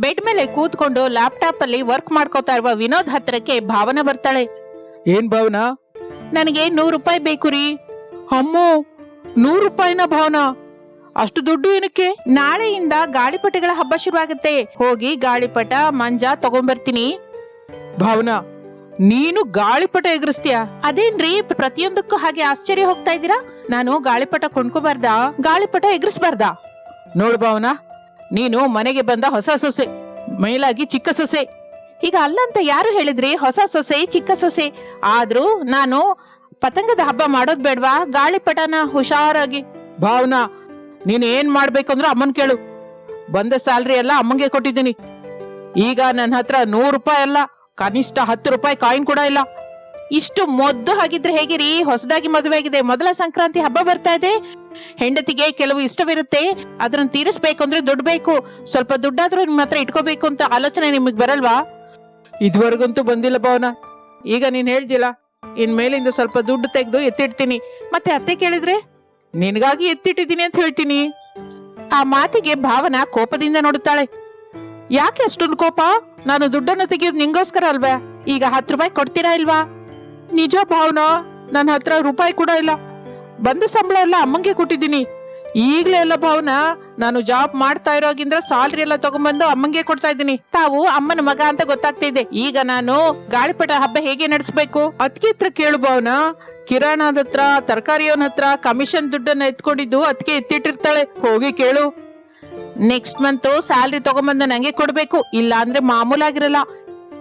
Bed ಮೇಲೆ ಕೂತ್ಕೊಂಡು laptop ಅಲ್ಲಿ ವರ್ಕ್ ಮಾಡ್ಕೋತಾ ಇರುವ ವಿನೋದ್ ಹತ್ರಕ್ಕೆ ಭಾವನ ಬರ್ತಾಳೆ. ಏನ್ ಭಾವನಾ? ನನಗೆ ನೂರು ರೂಪಾಯಿ ಬೇಕು ರೀ. ಅಮ್ಮು ನೂರು ರೂಪಾಯಿನ ಭಾವನಾ. ಅಷ್ಟು ದುಡ್ಡು ಏನಕ್ಕೆ? ನಾಳೆಯಿಂದ ಗಾಳಿಪಟಗಳ ಹಬ್ಬ ಶುರುವಾಗುತ್ತೆ. ಹೋಗಿ ಗಾಳಿಪಟ ಮಂಜ ತಗೊಂಬರ್ತೀನಿ. ಭಾವನಾ ನೀನು ಗಾಳಿಪಟ ಎಗರಿಸ್ತೀಯ? ಅದೇನ್ರಿ ಪ್ರತಿಯೊಂದಕ್ಕೂ ಹಾಗೆ ಆಶ್ಚರ್ಯ ಹೋಗ್ತಾ ಇದ್ದೀರಾ? ನಾನು ಗಾಳಿಪಟ ಕೊಂಡ್ಕೋಬಾರ್ದ? ಗಾಳಿಪಟ ಎಗರಿಸ್ಬಾರ್ದ? ನೋಡು ಭಾವನಾ ನೀನು ಮನೆಗೆ ಬಂದ ಹೊಸ ಸೊಸೆ, ಮೇಲಾಗಿ ಚಿಕ್ಕ ಸೊಸೆ. ಈಗ ಅಲ್ಲಂತ ಯಾರು ಹೇಳಿದ್ರಿ? ಹೊಸ ಸೊಸೆ, ಚಿಕ್ಕ ಸೊಸೆ. ಆದ್ರೂ ನಾನು ಪತಂಗದ ಹಬ್ಬ ಮಾಡೋದ್ ಬೇಡ್ವಾ? ಗಾಳಿಪಟನ ಹುಷಾರಾಗಿ. ಭಾವನಾ, ನೀನ್ ಏನ್ ಮಾಡ್ಬೇಕಂದ್ರೆ ಅಮ್ಮನ್ ಕೇಳು. ಬಂದ ಸ್ಯಾಲ್ರಿ ಎಲ್ಲ ಅಮ್ಮಂಗೆ ಕೊಟ್ಟಿದ್ದೀನಿ. ಈಗ ನನ್ನ ಹತ್ರ ನೂರು ರೂಪಾಯಿ ಅಲ್ಲ, ಕನಿಷ್ಠ ಹತ್ತು ರೂಪಾಯಿ ಕಾಯಿನ್ ಕೂಡ ಇಲ್ಲ. ಇಷ್ಟು ಮೊದ್ದು ಹಾಗಿದ್ರೆ ಹೇಗಿರಿ? ಹೊಸದಾಗಿ ಮದುವೆ ಆಗಿದೆ. ಮೊದಲ ಸಂಕ್ರಾಂತಿ ಹಬ್ಬ ಬರ್ತಾ ಇದೆ. ಹೆಂಡತಿಗೆ ಕೆಲವು ಇಷ್ಟವಿರುತ್ತೆ. ಅದನ್ನ ತೀರಿಸ್ಬೇಕು ಅಂದ್ರೆ ದುಡ್ಡು ಬೇಕು. ಸ್ವಲ್ಪ ದುಡ್ಡಾದ್ರೂ ನಿಮ್ಮ ಹತ್ರ ಇಟ್ಕೋಬೇಕು ಅಂತ ಆಲೋಚನೆ ನಿಮಗ್ ಬರಲ್ವಾ? ಇದುವರೆಗಂತೂ ಬಂದಿಲ್ಲ ಭವನ. ಈಗ ನೀನ್ ಹೇಳ್ದಿಲ್ಲ. ಇನ್ ಮೇಲಿಂದ ಸ್ವಲ್ಪ ದುಡ್ಡು ತೆಗೆದು ಎತ್ತಿಡ್ತೀನಿ. ಮತ್ತೆ ಅತ್ತೆ ಕೇಳಿದ್ರೆ? ನಿನಗಾಗಿ ಎತ್ತಿಟ್ಟಿದ್ದೀನಿ ಅಂತ ಹೇಳ್ತೀನಿ. ಆ ಮಾತಿಗೆ ಭಾವನ ಕೋಪದಿಂದ ನೋಡುತ್ತಾಳೆ. ಯಾಕೆ ಅಷ್ಟೊಂದು ಕೋಪ? ನಾನು ದುಡ್ಡನ್ನು ತೆಗೆಯೋದು ನಿಂಗೋಸ್ಕರ ಅಲ್ವಾ? ಈಗ ಹತ್ತು ರೂಪಾಯಿ ಕೊಡ್ತೀರಾ ಇಲ್ವಾ? ನಿಜ ಭಾವನಾ? ನನ್ನ ಹತ್ರ ರೂಪಾಯಿ ಕೂಡ ಇಲ್ಲ. ಬಂದ ಸಂಬಳ ಎಲ್ಲ ಅಮ್ಮಂಗೆ ಕೊಟ್ಟಿದ್ದೀನಿ. ಈಗಲೇ ಎಲ್ಲ ಭಾವನ, ನಾನು ಜಾಬ್ ಮಾಡ್ತಾ ಇರೋಗಿಂದ್ರ ಸ್ಯಾಲ್ರಿ ಎಲ್ಲ ತಗೊಂಡ್ಬಂದು ಅಮ್ಮಂಗೆ ಕೊಡ್ತಾ ಇದ್ದೀನಿ. ತಾವು ಅಮ್ಮನ ಮಗ ಅಂತ ಗೊತ್ತಾಗ್ತಿದೆ ಈಗ ನಾನು ಗಾಳಿಪಟ ಹಬ್ಬ ಹೇಗೆ ನಡೆಸಬೇಕು? ಅದಕ್ಕೆ ಹತ್ರ ಕೇಳು ಭಾವನ. ಕಿರಾಣದ ಹತ್ರ, ತರಕಾರಿಯವನ ಹತ್ರ ಕಮಿಷನ್ ದುಡ್ಡನ್ನ ಎತ್ಕೊಂಡಿದ್ದು ಅದಕ್ಕೆ ಎತ್ತಿಟ್ಟಿರ್ತಾಳೆ. ಹೋಗಿ ಕೇಳು. ನೆಕ್ಸ್ಟ್ ಮಂತ್ ಸ್ಯಾಲ್ರಿ ತಗೊಂಬಂದು ನಂಗೆ ಕೊಡ್ಬೇಕು. ಇಲ್ಲ ಅಂದ್ರೆ ಮಾಮೂಲಾಗಿರಲ್ಲ.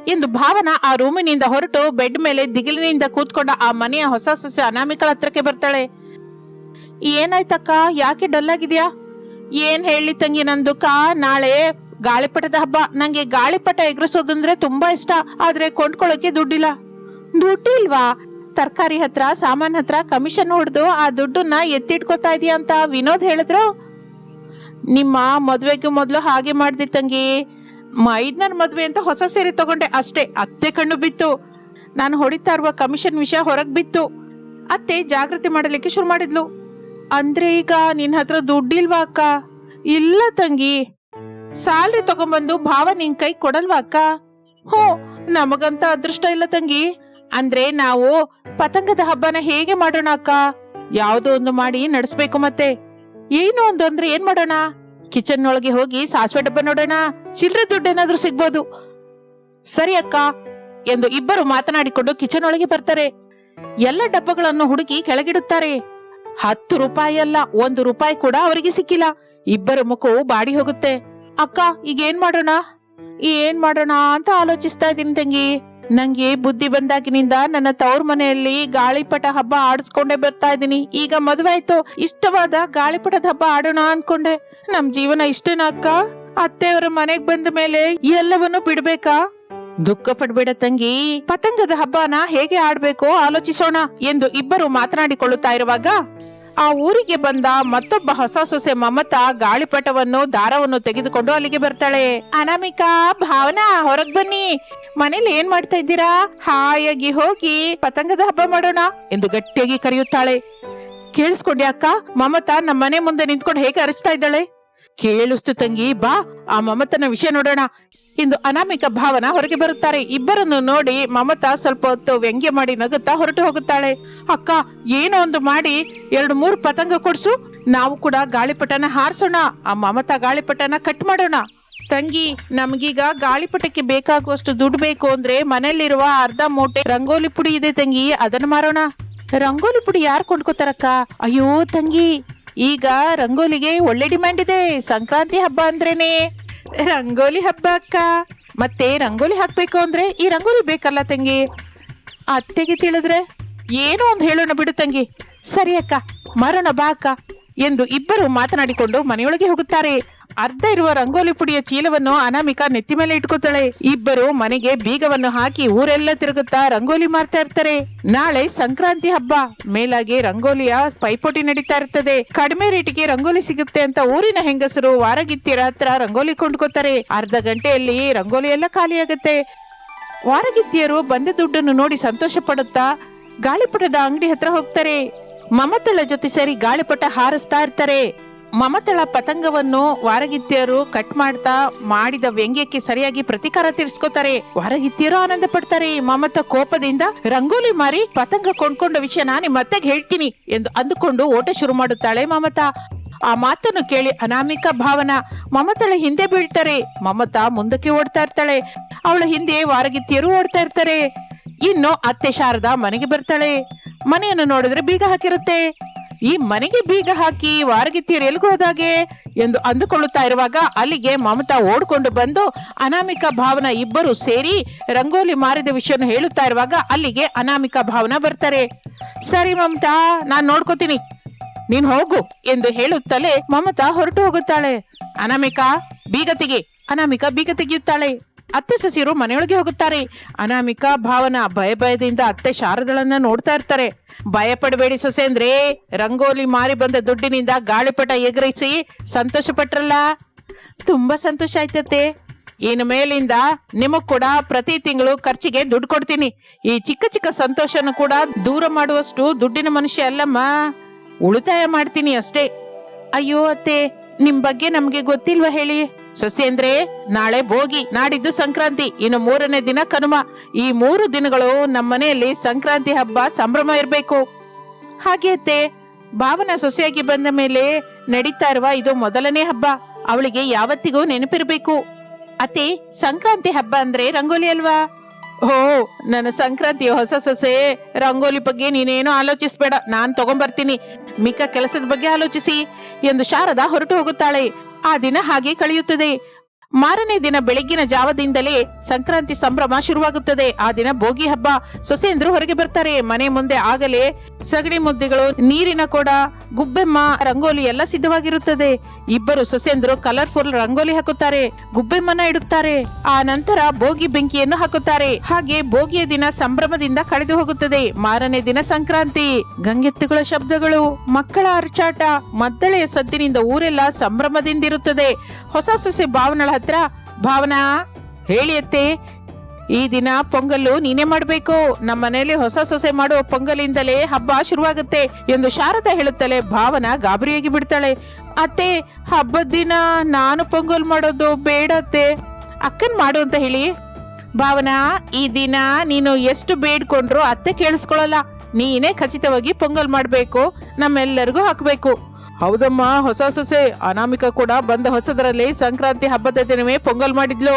ಎಂದು ಭಾವನ ಆ ರೂಮಿನಿಂದ ಹೊರಟು ಬೆಡ್ ಮೇಲೆ ದಿಗಿಲಿನಿಂದ ಕೂತ್ಕೊಂಡ ಆ ಮನೆಯ ಹೊಸ ಸೊಸೆ ಅನಾಮಿಕಳ ಹತ್ರಕ್ಕೆ ಬರ್ತಾಳೆ. ಏನಾಯ್ತಕ್ಕ? ಯಾಕೆ ಡಲ್ ಆಗಿದ್ಯಾ? ಏನ್ ಹೇಳಿ ತಂಗಿ ನಂದುಕ ನಾಳೆ ಗಾಳಿಪಟದ ಹಬ್ಬ. ನಂಗೆ ಗಾಳಿಪಟ ಎಗರಿಸೋದಂದ್ರೆ ತುಂಬಾ ಇಷ್ಟ. ಆದ್ರೆ ಕೊಂಡ್ಕೊಳ್ಳೋಕೆ ದುಡ್ಡಿಲ್ಲ. ದುಡ್ಡಿಲ್ವಾ? ತರಕಾರಿ ಹತ್ರ, ಸಾಮಾನ್ ಹತ್ರ ಕಮಿಷನ್ ಹೊಡೆದು ಆ ದುಡ್ಡನ್ನ ಎತ್ತಿಟ್ಕೋತಾ ಇದೀಯ ಅಂತ ವಿನೋದ್ ಹೇಳಿದ್ರು? ನಿಮ್ಮ ಮದ್ವೆಗೆ ಮೊದಲು ಹಾಗೆ ಮಾಡ್ದಿ ತಂಗಿ. ಮೈದ್ನನ್ ಮದ್ವೆ ಅಂತ ಹೊಸ ಸೀರೆ ತಗೊಂಡೆ. ಅಷ್ಟೇ, ಅತ್ತೆ ಕಣ್ಣು ಬಿತ್ತು. ನಾನು ಹೊಡಿತಾ ಇರುವ ಕಮಿಷನ್ ವಿಷಯ ಹೊರಗೆ ಬಿತ್ತು. ಅತ್ತೆ ಜಾಗೃತಿ ಮಾಡಲಿಕ್ಕೆ ಶುರು ಮಾಡಿದ್ಲು. ಅಂದ್ರೆ ಈಗ ನಿನ್ನ ಹತ್ರ ದುಡ್ಡಿಲ್ವಾ ಅಕ್ಕ? ಇಲ್ಲ ತಂಗಿ. ಸ್ಯಾಲ್ರಿ ತಗೊಂಬಂದು ಭಾವ ನಿನ್ ಕೈ ಕೊಡಲ್ವಾ ಅಕ್ಕ? ಹ್ಞೂ, ನಮಗಂತ ಅದೃಷ್ಟ ಇಲ್ಲ ತಂಗಿ. ಅಂದ್ರೆ ನಾವು ಪತಂಗದ ಹಬ್ಬನ ಹೇಗೆ ಮಾಡೋಣ ಅಕ್ಕ? ಯಾವುದೋ ಒಂದು ಮಾಡಿ ನಡೆಸ್ಬೇಕು ಮತ್ತೆ. ಏನು ಒಂದು ಅಂದ್ರೆ ಏನ್ ಮಾಡೋಣ? ಕಿಚನ್ ಒಳಗೆ ಹೋಗಿ ಸಾಸಿವೆ ಡಬ್ಬ ನೋಡೋಣ. ಚಿಲ್ಲರೆ ದುಡ್ಡೇನಾದ್ರೂ ಸಿಗ್ಬೋದು. ಸರಿ ಅಕ್ಕ ಎಂದು ಇಬ್ಬರು ಮಾತನಾಡಿಕೊಂಡು ಕಿಚನ್ ಒಳಗೆ ಬರ್ತಾರೆ. ಎಲ್ಲ ಡಬ್ಬಗಳನ್ನು ಹುಡುಕಿ ಕೆಳಗಿಡುತ್ತಾರೆ. ಹತ್ತು ರೂಪಾಯಿ ಅಲ್ಲ, ಒಂದು ರೂಪಾಯಿ ಕೂಡ ಅವರಿಗೆ ಸಿಕ್ಕಿಲ್ಲ. ಇಬ್ಬರ ಮುಖವು ಬಾಡಿ ಹೋಗುತ್ತೆ. ಅಕ್ಕ ಈಗ ಏನ್ ಮಾಡೋಣ? ಏನ್ ಮಾಡೋಣ ಅಂತ ಆಲೋಚಿಸ್ತಾ ಇದ್ದೀನಿ ತಂಗಿ. ನಂಗೆ ಬುದ್ಧಿ ಬಂದಾಗಿನಿಂದ ನನ್ನ ತವ್ರ ಮನೆಯಲ್ಲಿ ಗಾಳಿಪಟ ಹಬ್ಬ ಆಡಿಸ್ಕೊಂಡೇ ಬರ್ತಾ ಇದ್ದೀನಿ. ಈಗ ಮದುವೆ ಆಯ್ತು. ಇಷ್ಟವಾದ ಗಾಳಿಪಟದ ಹಬ್ಬ ಆಡೋಣ ಅನ್ಕೊಂಡೆ. ನಮ್ ಜೀವನ ಇಷ್ಟೇನಾ ಅಕ್ಕ? ಅತ್ತೆಯವರ ಮನೆಗ್ ಬಂದ ಮೇಲೆ ಎಲ್ಲವನ್ನೂ ಬಿಡ್ಬೇಕಾ? ದುಃಖ ಪಡ್ಬೇಡ ತಂಗಿ. ಪತಂಗದ ಹಬ್ಬನ ಹೇಗೆ ಆಡ್ಬೇಕು ಆಲೋಚಿಸೋಣ ಎಂದು ಇಬ್ಬರು ಮಾತನಾಡಿಕೊಳ್ಳುತ್ತಾ ಇರುವಾಗ ಆ ಊರಿಗೆ ಬಂದ ಮತ್ತೊಬ್ಬ ಹೊಸ ಸೊಸೆ ಮಮತಾ ಗಾಳಿಪಟವನ್ನು, ದಾರವನ್ನು ತೆಗೆದುಕೊಂಡು ಅಲ್ಲಿಗೆ ಬರ್ತಾಳೆ. ಅನಾಮಿಕಾ, ಭಾವನಾ, ಹೊರಗ್ ಬನ್ನಿ. ಮನೇಲಿ ಏನ್ ಮಾಡ್ತಾ ಇದ್ದೀರಾ? ಹಾಯಾಗಿ ಹೋಗಿ ಪತಂಗದ ಹಬ್ಬ ಮಾಡೋಣ ಎಂದು ಗಟ್ಟಿಯಾಗಿ ಕರೆಯುತ್ತಾಳೆ. ಕೇಳಿಸ್ಕೊಂಡೆ ಅಕ್ಕ, ಮಮತಾ ನಮ್ಮ ಮನೆ ಮುಂದೆ ನಿಂತ್ಕೊಂಡು ಹೇಗೆ ಅರಚ್ತಾ ಇದ್ದಾಳೆ? ಕೇಳಿಸ್ತು ತಂಗಿ, ಬಾ, ಆ ಮಮತನ ವಿಷಯ ನೋಡೋಣ. ಇಂದು ಅನಾಮಿಕ ಭಾವನ ಹೊರಗೆ ಬರುತ್ತಾರೆ. ಇಬ್ಬರನ್ನು ನೋಡಿ ಮಮತಾ ಸ್ವಲ್ಪ ಹೊತ್ತು ವ್ಯಂಗ್ಯ ಮಾಡಿ ನಗುತ್ತಾ ಹೊರಟು ಹೋಗುತ್ತಾಳೆ. ಅಕ್ಕ, ಏನೋ ಒಂದು ಮಾಡಿ, ಎರಡು ಮೂರು ಪತಂಗ ಕೊಡ್ಸು. ನಾವು ಕೂಡ ಗಾಳಿಪಟನ ಹಾರಿಸೋಣ. ಆ ಮಮತಾ ಗಾಳಿಪಟನ ಕಟ್ ಮಾಡೋಣ. ತಂಗಿ, ನಮ್ಗೀಗ ಗಾಳಿಪಟಕ್ಕೆ ಬೇಕಾಗುವಷ್ಟು ದುಡ್ಡು ಬೇಕು ಅಂದ್ರೆ ಮನೆಯಲ್ಲಿರುವ ಅರ್ಧ ಮೂಟೆ ರಂಗೋಲಿ ಪುಡಿ ಇದೆ ತಂಗಿ, ಅದನ್ನ ಮಾರೋಣ. ರಂಗೋಲಿ ಪುಡಿ ಯಾರು ಕೊಂಡ್ಕೋತಾರಕ್ಕ? ಅಯ್ಯೋ ತಂಗಿ, ಈಗ ರಂಗೋಲಿಗೆ ಒಳ್ಳೆ ಡಿಮ್ಯಾಂಡ್ ಇದೆ. ಸಂಕ್ರಾಂತಿ ಹಬ್ಬ ಅಂದ್ರೇನೆ. ರಂಗೋಲಿ ಹಬ್ಬ ಅಕ್ಕ. ಮತ್ತೆ ರಂಗೋಲಿ ಹಾಕ್ಬೇಕು ಅಂದ್ರೆ ಈ ರಂಗೋಲಿ ಬೇಕಲ್ಲ ತಂಗಿ? ಅತ್ತೆಗೆ ತಿಳಿದ್ರೆ ಏನೋ ಒಂದು ಹೇಳೋಣ ಬಿಡು ತಂಗಿ. ಸರಿ ಅಕ್ಕ, ಮರಣ ಬಾ ಅಕ್ಕ. ಎಂದು ಇಬ್ಬರು ಮಾತನಾಡಿಕೊಂಡು ಮನೆಯೊಳಗೆ ಹೋಗುತ್ತಾರೆ. ಅರ್ಧ ಇರುವ ರಂಗೋಲಿ ಪುಡಿಯ ಚೀಲವನ್ನು ಅನಾಮಿಕಾ ನೆತ್ತಿ ಮೇಲೆ ಇಟ್ಕೋತಾಳೆ. ಇಬ್ಬರು ಮನೆಗೆ ಬೀಗವನ್ನು ಹಾಕಿ ಊರೆಲ್ಲ ತಿರುಗುತ್ತಾ ರಂಗೋಲಿ ಮಾಡ್ತಾ ಇರ್ತಾರೆ. ನಾಳೆ ಸಂಕ್ರಾಂತಿ ಹಬ್ಬ. ಮೇಲಾಗಿ ರಂಗೋಲಿಯ ಪೈಪೋಟಿ ನಡೀತಾ ಇರ್ತದೆ. ಕಡಿಮೆ ರೇಟಿಗೆ ರಂಗೋಲಿ ಸಿಗುತ್ತೆ ಅಂತ ಊರಿನ ಹೆಂಗಸರು ವಾರಗಿತ್ತಿರ ಹತ್ರ ರಂಗೋಲಿ ಕೊಂಡ್ಕೋತಾರೆ. ಅರ್ಧ ಗಂಟೆಯಲ್ಲಿ ರಂಗೋಲಿ ಎಲ್ಲ ಖಾಲಿಯಾಗುತ್ತೆ. ವಾರಗಿತ್ತಿಯರು ಬಂದ ದುಡ್ಡನ್ನು ನೋಡಿ ಸಂತೋಷ ಪಡುತ್ತಾ ಗಾಳಿಪಟದ ಅಂಗಡಿ ಹತ್ರ ಹೋಗ್ತಾರೆ. ಮಮತಳ ಜೊತೆ ಸೇರಿ ಗಾಳಿಪಟ ಹಾರಿಸ್ತಾ ಇರ್ತಾರೆ. ಮಮತಳ ಪತಂಗವನ್ನು ವಾರಗಿತ್ತಿಯರು ಕಟ್ ಮಾಡ್ತಾ ಮಾಡಿದ ವ್ಯಂಗ್ಯಕ್ಕೆ ಸರಿಯಾಗಿ ಪ್ರತಿಕಾರ ತೀರಿಸ್ಕೊತಾರೆ. ವಾರಗಿತ್ತಿಯರು ಆನಂದ ಪಡ್ತಾರೆ. ಮಮತ ಕೋಪದಿಂದ ರಂಗೋಲಿ ಮಾರಿ ಪತಂಗ ಕೊಂಡ್ಕೊಂಡ ವಿಷಯ ನಾನು ಮತ್ತೆ ಹೇಳ್ತೀನಿ ಎಂದು ಅಂದುಕೊಂಡು ಓಟ ಶುರು ಮಾಡುತ್ತಾಳೆ ಮಮತಾ. ಆ ಮಾತನ್ನು ಕೇಳಿ ಅನಾಮಿಕ ಭಾವನ. ಮಮತಳ ಹಿಂದೆ ಬೀಳ್ತಾರೆ. ಮಮತಾ ಮುಂದಕ್ಕೆ ಓಡ್ತಾ ಇರ್ತಾಳೆ. ಅವಳ ಹಿಂದೆ ವಾರಗಿತ್ತಿಯರು ಓಡ್ತಾ ಇರ್ತಾರೆ. ಇನ್ನು ಅತ್ತೆ ಶಾರದಾ ಮನೆಗೆ ಬರ್ತಾಳೆ. ಮನೆಯನ್ನು ನೋಡಿದ್ರೆ ಬೀಗ ಹಾಕಿರುತ್ತೆ. ಈ ಮನೆಗೆ ಬೀಗ ಹಾಕಿ ವಾರಗಿತ್ತೀರ್ ಎಲ್ಗೂ ಹೋದಾಗೆ ಎಂದು ಅಂದುಕೊಳ್ಳುತ್ತಾ ಇರುವಾಗ ಅಲ್ಲಿಗೆ ಮಮತಾ ಓಡ್ಕೊಂಡು ಬಂದು ಅನಾಮಿಕ ಭಾವನ ಇಬ್ಬರು ಸೇರಿ ರಂಗೋಲಿ ಮಾರಿದ ವಿಷಯವನ್ನು ಹೇಳುತ್ತಾ ಇರುವಾಗ ಅಲ್ಲಿಗೆ ಅನಾಮಿಕ ಭಾವನ ಬರ್ತಾರೆ. ಸರಿ ಮಮತಾ, ನಾನ್ ನೋಡ್ಕೋತೀನಿ. ನೀನ್ ಹೋಗು ಎಂದು ಹೇಳುತ್ತಲೇ ಮಮತಾ ಹೊರಟು ಹೋಗುತ್ತಾಳೆ. ಅನಾಮಿಕಾ, ಬೀಗ ತೆಗಿ. ಅನಾಮಿಕ ಬೀಗ ತೆಗೆಯುತ್ತಾಳೆ. ಅತ್ತೆ ಸಸಿರು ಮನೆಯೊಳಗೆ ಹೋಗುತ್ತಾರೆ. ಅನಾಮಿಕ ಭಾವನ ಭಯ ಭಯದಿಂದ ಅತ್ತೆ ಶಾರದಳನ್ನ ನೋಡ್ತಾ ಇರ್ತಾರೆ. ಭಯ ಪಡಬೇಡಿ ಸೊಸೆ ಅಂದ್ರೆ ರಂಗೋಲಿ ಮಾರಿ ಬಂದ ದುಡ್ಡಿನಿಂದ ಗಾಳಿಪಟ ಎಗರಿಸಿ ಸಂತೋಷ ಪಟ್ರಲ್ಲ ತುಂಬಾ ಸಂತೋಷ ಆಯ್ತತ್ತೆ. ಇನ್ನು ಮೇಲಿಂದ ನಿಮಗ್ ಕೂಡ ಪ್ರತಿ ತಿಂಗಳು ಖರ್ಚಿಗೆ ದುಡ್ಡು ಕೊಡ್ತೀನಿ. ಈ ಚಿಕ್ಕ ಚಿಕ್ಕ ಸಂತೋಷನ ಕೂಡ ದೂರ ಮಾಡುವಷ್ಟು ದುಡ್ಡಿನ ಮನುಷ್ಯ ಅಲ್ಲಮ್ಮ. ಉಳಿತಾಯ ಮಾಡ್ತೀನಿ ಅಷ್ಟೇ. ಅಯ್ಯೋ ಅತ್ತೆ, ನಿಮ್ ಬಗ್ಗೆ ನಮ್ಗೆ ಗೊತ್ತಿಲ್ವಾ ಹೇಳಿ? ಸೊಸೆ ಅಂದ್ರೆ ನಾಳೆ ಭೋಗಿ, ನಾಡಿದ್ದು ಸಂಕ್ರಾಂತಿ, ಇನ್ನು ಮೂರನೇ ದಿನ ಕನುಮ. ಈ ಮೂರು ದಿನಗಳು ನಮ್ಮ ಮನೆಯಲ್ಲಿ ಸಂಕ್ರಾಂತಿ ಹಬ್ಬ, ಸಂಭ್ರಮ ಇರಬೇಕು. ಹಾಗೆ ಅತ್ತೆ, ಭಾವನ ಸೊಸೆಯಾಗಿ ಬಂದ ಮೇಲೆ ನಡೀತಾ ಇರುವ ಇದು ಮೊದಲನೇ ಹಬ್ಬ. ಅವಳಿಗೆ ಯಾವತ್ತಿಗೂ ನೆನಪಿರ್ಬೇಕು. ಅತಿ ಸಂಕ್ರಾಂತಿ ಹಬ್ಬ ಅಂದ್ರೆ ರಂಗೋಲಿ ಅಲ್ವಾ? ಓ, ನನ್ನ ಸಂಕ್ರಾಂತಿ ಹೊಸ ಸೊಸೆ, ರಂಗೋಲಿ ಬಗ್ಗೆ ನೀನೇನು ಆಲೋಚಿಸ್ಬೇಡ. ನಾನ್ ತಗೊಂಡ್ಬರ್ತೀನಿ ಮಿಕ್ಕ ಕೆಲಸದ ಬಗ್ಗೆ ಆಲೋಚಿಸಿ. ಎಂದು ಶಾರದಾ ಹೊರಟು ಹೋಗುತ್ತಾಳೆ. ಆ ದಿನ ಹಾಗೆ ಕಳೆಯುತ್ತದೆ. ಮಾರನೇ ದಿನ ಬೆಳಗ್ಗಿನ ಜಾವದಿಂದಲೇ ಸಂಕ್ರಾಂತಿ ಸಂಭ್ರಮ ಶುರುವಾಗುತ್ತದೆ. ಆ ದಿನ ಭೋಗಿ ಹಬ್ಬ. ಸೊಸೆಯಂದ್ರು ಹೊರಗೆ ಬರ್ತಾರೆ. ಮನೆ ಮುಂದೆ ಆಗಲೇ ಸಗಣಿ ಮುದ್ದೆಗಳು, ನೀರಿನ ಕೊಡ, ಗುಬ್ಬೆಮ್ಮ, ರಂಗೋಲಿ ಎಲ್ಲ ಸಿದ್ಧವಾಗಿರುತ್ತದೆ. ಇಬ್ಬರು ಸೊಸೆಯಂದ್ರು ಕಲರ್ಫುಲ್ ರಂಗೋಲಿ ಹಾಕುತ್ತಾರೆ. ಗುಬ್ಬೆಮ್ಮನ ಇಡುತ್ತಾರೆ. ಆ ನಂತರ ಬೋಗಿ ಬೆಂಕಿಯನ್ನು ಹಾಕುತ್ತಾರೆ. ಹಾಗೆ ಭೋಗಿಯ ದಿನ ಸಂಭ್ರಮದಿಂದ ಕಳೆದು ಹೋಗುತ್ತದೆ. ಮಾರನೇ ದಿನ ಸಂಕ್ರಾಂತಿ. ಗಂಗೆತ್ತುಗಳ ಶಬ್ದಗಳು, ಮಕ್ಕಳ ಅರ್ಚಾಟ, ಮದ್ದಳೆಯ ಸದ್ದಿನಿಂದ ಊರೆಲ್ಲ ಸಂಭ್ರಮದಿಂದಿರುತ್ತದೆ. ಹೊಸ ಸೊಸೆ ಭಾವನಳ ಹತ್ರ ಭಾವನಾ ಹೇಳಿ ಅತ್ತೆ, ಈ ದಿನ ಪೊಂಗಲ್ಲು ನೀನೇ ಮಾಡಬೇಕು. ನಮ್ಮ ಮನೆಯಲ್ಲಿ ಹೊಸ ಸೊಸೆ ಮಾಡುವ ಪೊಂಗಲಿಂದಲೇ ಹಬ್ಬ ಶುರುವಾಗುತ್ತೆ ಎಂದು ಶಾರದಾ ಹೇಳುತ್ತಲೇ ಭಾವನ ಗಾಬರಿಯಾಗಿ ಬಿಡ್ತಾಳೆ. ಅತ್ತೆ, ಹಬ್ಬದ ದಿನ ನಾನು ಪೊಂಗಲ್ ಮಾಡೋದು ಬೇಡ ಅತ್ತೆ. ಅಕ್ಕನ್ ಮಾಡು ಅಂತ ಹೇಳಿ. ಭಾವನಾ, ಈ ದಿನ ನೀನು ಎಷ್ಟು ಬೇಡ್ಕೊಂಡ್ರು ಅತ್ತೆ ಕೇಳಿಸ್ಕೊಳ್ಳಲ್ಲ ನೀನೇ ಖಚಿತವಾಗಿ ಪೊಂಗಲ್ ಮಾಡಬೇಕು. ನಮ್ಮೆಲ್ಲರಿಗೂ ಹಾಕ್ಬೇಕು. ಹೌದಮ್ಮ, ಹೊಸ ಸೊಸೆ. ಅನಾಮಿಕ ಕೂಡ ಬಂದ ಹೊಸದರಲ್ಲಿ ಸಂಕ್ರಾಂತಿ ಹಬ್ಬದ ದಿನವೇ ಪೊಂಗಲ್ ಮಾಡಿದ್ಲು.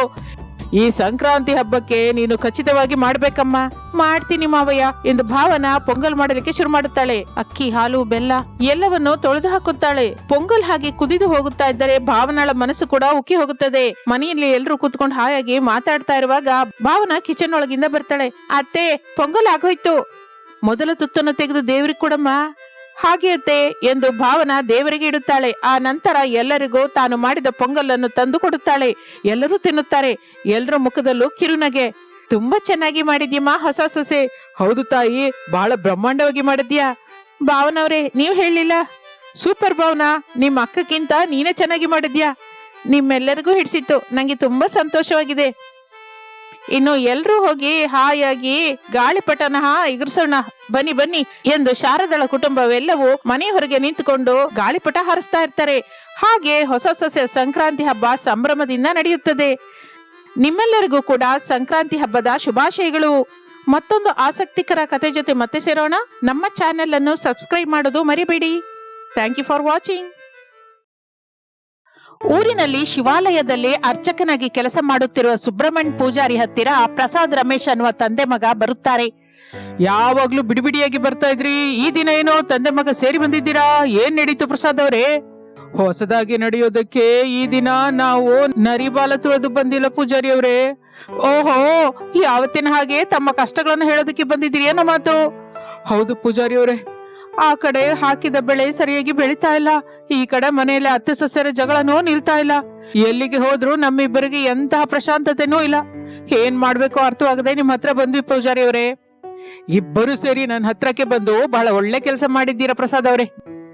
ಈ ಸಂಕ್ರಾಂತಿ ಹಬ್ಬಕ್ಕೆ ನೀನು ಖಚಿತವಾಗಿ ಮಾಡ್ಬೇಕಮ್ಮ. ಮಾಡ್ತೀನಿ ಮಾವಯ್ಯ. ಎಂದು ಭಾವನ ಪೊಂಗಲ್ ಮಾಡಲಿಕ್ಕೆ ಶುರು ಮಾಡುತ್ತಾಳೆ. ಅಕ್ಕಿ, ಹಾಲು, ಬೆಲ್ಲ ಎಲ್ಲವನ್ನು ತೊಳೆದು ಹಾಕುತ್ತಾಳೆ. ಪೊಂಗಲ್ ಹಾಗೆ ಕುದಿದು ಹೋಗುತ್ತಾ ಇದ್ದರೆ ಭಾವನಾಳ ಮನಸ್ಸು ಕೂಡ ಉಕ್ಕಿ ಹೋಗುತ್ತದೆ. ಮನೆಯಲ್ಲಿ ಎಲ್ಲರೂ ಕುತ್ಕೊಂಡು ಹಾಯಾಗಿ ಮಾತಾಡ್ತಾ ಇರುವಾಗ ಭಾವನ ಕಿಚನ್ ಒಳಗಿಂದ ಬರ್ತಾಳೆ. ಅತ್ತೆ, ಪೊಂಗಲ್ ಆಗೋಯ್ತು. ಮೊದಲ ತುತ್ತನ್ನು ತೆಗೆದು ದೇವ್ರಿಗೆ ಕೊಡಮ್ಮ. ಹಾಗೆ ಅತ್ತೆ ಎಂದು ಭಾವನ ದೇವರಿಗೆ ಇಡುತ್ತಾಳೆ. ಆ ನಂತರ ಎಲ್ಲರಿಗೂ ತಾನು ಮಾಡಿದ ಪೊಂಗಲನ್ನು ತಂದು ಕೊಡುತ್ತಾಳೆ. ಎಲ್ಲರೂ ತಿನ್ನುತ್ತಾರೆ. ಎಲ್ಲರ ಮುಖದಲ್ಲೂ ಕಿರುನಗೆ. ತುಂಬಾ ಚೆನ್ನಾಗಿ ಮಾಡಿದ್ಯಮ್ಮ ಹೊಸ ಸೊಸೆ. ಹೌದು ತಾಯಿ, ಬಹಳ ಬ್ರಹ್ಮಾಂಡವಾಗಿ ಮಾಡಿದ್ಯಾ? ಭಾವನವ್ರೆ, ನೀವು ಹೇಳಿಲ್ಲ? ಸೂಪರ್ ಭಾವನಾ, ನಿಮ್ಮ ಅಕ್ಕಕ್ಕಿಂತ ನೀನೇ ಚೆನ್ನಾಗಿ ಮಾಡಿದ್ಯಾ? ನಿಮ್ಮೆಲ್ಲರಿಗೂ ಹಿಡಿಸಿತ್ತು. ನಂಗೆ ತುಂಬಾ ಸಂತೋಷವಾಗಿದೆ. ಇನ್ನು ಎಲ್ರೂ ಹೋಗಿ ಹಾಯಾಗಿ ಗಾಳಿಪಟನ ಎಗರ್ಸೋಣ ಬನ್ನಿ ಬನ್ನಿ ಎಂದು ಶಾರದಳ ಕುಟುಂಬವೆಲ್ಲವೂ ಮನೆ ಹೊರಗೆ ನಿಂತುಕೊಂಡು ಗಾಳಿಪಟ ಹಾರಿಸ್ತಾ ಇರ್ತಾರೆ. ಹಾಗೆ ಹೊಸ ಸಸ್ಯ ಸಂಕ್ರಾಂತಿ ಹಬ್ಬ ಸಂಭ್ರಮದಿಂದ ನಡೆಯುತ್ತದೆ. ನಿಮ್ಮೆಲ್ಲರಿಗೂ ಕೂಡ ಸಂಕ್ರಾಂತಿ ಹಬ್ಬದ ಶುಭಾಶಯಗಳು. ಮತ್ತೊಂದು ಆಸಕ್ತಿಕರ ಕತೆ ಜೊತೆ ಮತ್ತೆ ಸೇರೋಣ. ನಮ್ಮ ಚಾನೆಲ್ ಅನ್ನು ಸಬ್ಸ್ಕ್ರೈಬ್ ಮಾಡೋದು ಮರಿಬೇಡಿ. ಥ್ಯಾಂಕ್ ಯು ಫಾರ್ ವಾಚಿಂಗ್ ಊರಿನಲ್ಲಿ ಶಿವಾಲಯದಲ್ಲಿ ಅರ್ಚಕನಾಗಿ ಕೆಲಸ ಮಾಡುತ್ತಿರುವ ಸುಬ್ರಹ್ಮಣ್ಯ ಪೂಜಾರಿ ಹತ್ತಿರ ಪ್ರಸಾದ್ ರಮೇಶ್ ಅನ್ನುವ ತಂದೆ ಮಗ ಬರುತ್ತಾರೆ. ಯಾವಾಗ್ಲೂ ಬಿಡಿಬಿಡಿಯಾಗಿ ಬರ್ತಾ ಇದ್ರಿ, ಈ ದಿನ ಏನೋ ತಂದೆ ಮಗ ಸೇರಿ ಬಂದಿದ್ದೀರಾ? ಏನ್ ನಡೀತು ಪ್ರಸಾದ್ ಅವರೇ? ಹೊಸದಾಗಿ ನಡೆಯೋದಕ್ಕೆ ಈ ದಿನ ನಾವು ನರಿಬಾಲ ತುಳಿದು ಬಂದಿಲ್ಲ ಪೂಜಾರಿ ಅವರೇ. ಓಹೋ, ಯಾವತ್ತಿನ ಹಾಗೆ ತಮ್ಮ ಕಷ್ಟಗಳನ್ನು ಹೇಳೋದಕ್ಕೆ ಬಂದಿದ್ದೀರಿ ಏನೋ ಮಾತು. ಹೌದು ಪೂಜಾರಿ ಅವರೇ ಆ ಕಡೆ ಹಾಕಿದ ಬೆಳೆ ಸರಿಯಾಗಿ ಬೆಳೀತಾ ಇಲ್ಲ. ಈ ಕಡೆ ಮನೆಯಲ್ಲಿ ಅತ್ತೆ ಸಸ್ಯರ ಜಗಳನೂ ನಿಲ್ತಾ ಇಲ್ಲ. ಎಲ್ಲಿಗೆ ಹೋದ್ರು ನಮ್ಮಿಬ್ಬರಿಗೆ ಎಂತಹ ಪ್ರಶಾಂತತೆನೂ ಇಲ್ಲ. ಏನ್ ಮಾಡ್ಬೇಕು ಅರ್ಥವಾಗದೆ ನಿಮ್ ಹತ್ರ ಬಂದ್ವಿ ಪೂಜಾರಿ ಅವರೇ. ಇಬ್ಬರು ಸೇರಿ ನನ್ನ ಹತ್ರಕ್ಕೆ ಬಂದು ಬಹಳ ಒಳ್ಳೆ ಕೆಲಸ ಮಾಡಿದ್ದೀರಾ ಪ್ರಸಾದ್ ಅವರೇ.